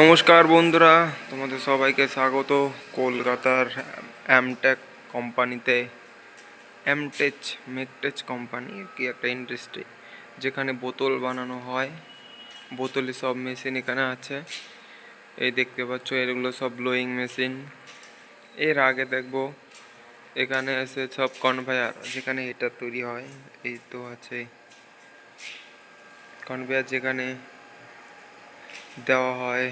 নমস্কার বন্ধুরা, তোমাদের সবাইকে স্বাগত কলকাতার অ্যামটেক কোম্পানিতে। অ্যামটেচ মেকটেচ কোম্পানি, কি একটা ইন্ডাস্ট্রি যেখানে বোতল বানানো হয়। বোতলে সব মেশিন এখানে আছে। এই দেখতে পাচ্ছ, এগুলো সব ব্লোয়িং মেশিন এর আগে দেখব, এখানে এসে সব কনভেয়ার যেখানে এটা তৈরি হয়, এই তো আছে। কনভেয়ার যেখানে দেওয়া হয়।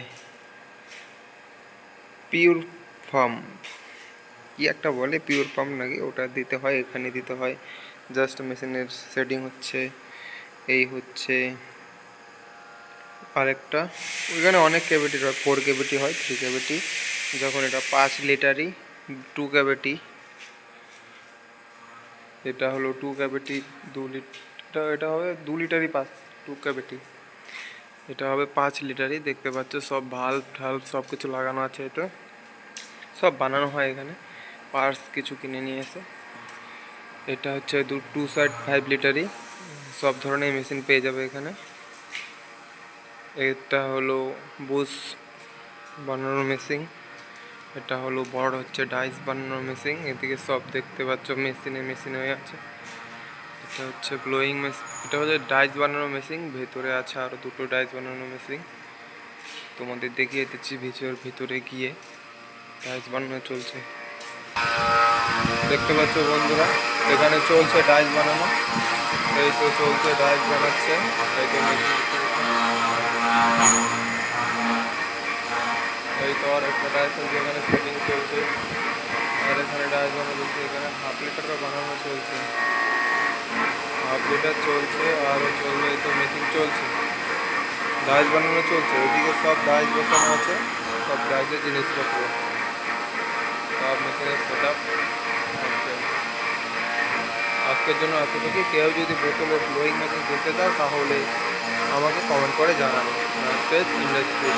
পিওর ফার্ম কি একটা বলে? পিওর পাম্প নাকি? ওটা দিতে হয়, এখানে দিতে হয়। জাস্ট মেশিনের সেটিং হচ্ছে, এই হচ্ছে। আরেকটা, ওইখানে অনেক ক্যাভিটি হয় ফোর ক্যাভিটি হয় থ্রি ক্যাভিটি যখন এটা পাঁচ লিটারই টু ক্যাভিটি এটা হলো টু ক্যাভিটি দু লিটার এটা হবে দু লিটারই পাঁচ টু ক্যাভিটি এটা হবে পাঁচ লিটারই, দেখতে পাচ্ছ সব ভাল্ব ঠাল্ব সব কিছু লাগানো আছে এটা। সব বানানো হয় এখানে পার্স কিছু কিনে নিয়ে এসে। এটা হচ্ছে দু টু সাইড ফাইভ লিটারই, সব ধরনের মেশিন পেয়ে যাবে এখানে। এটা হলো বুস বানানোর মেশিন এটা হলো বড় হচ্ছে ডাইস বানানোর মেশিন এদিকে সব দেখতে পাচ্ছ মেশিনে মেশিন হয়ে আছে। এটা হচ্ছে ব্লোয়িং মেশিন এটা হচ্ছে ডাইস বানানোর মেশিন ভেতরে আছে আরও দুটো ডাইস বানানোর মেশিন তোমাদের দেখিয়ে দিচ্ছি ভিতর, ভিতরে গিয়ে ডাইস বানানো চলছে। দেখতে পাচ্ছ বন্ধুরা, এখানে চলছে ডাইস বানানো। এই তো চলছে ডাইস বানাচ্ছে। এই তো আর একটা ডাইস আছে এখানে ফিটিং চলছে। আর এখানে ডাইস বানানো চলছে। এখানে হাফ লিটারও বানানো চলছে। লিটার চলছে আরও চলবে তো মেশিন চলছে। ডাইস বানানো চলছে। ওইদিকে সব ডাইস বসানো আছে। সব ডাইসের জিনিসপত্র। সব মেশিনের সেট আজকের জন্য এতটুকু কেউ যদি বোতলের ব্লোয়িং মেশিন দেখতে চাও তাহলে আমাকে কমেন্ট করে জানাবে। ইন্ডাস্ট্রি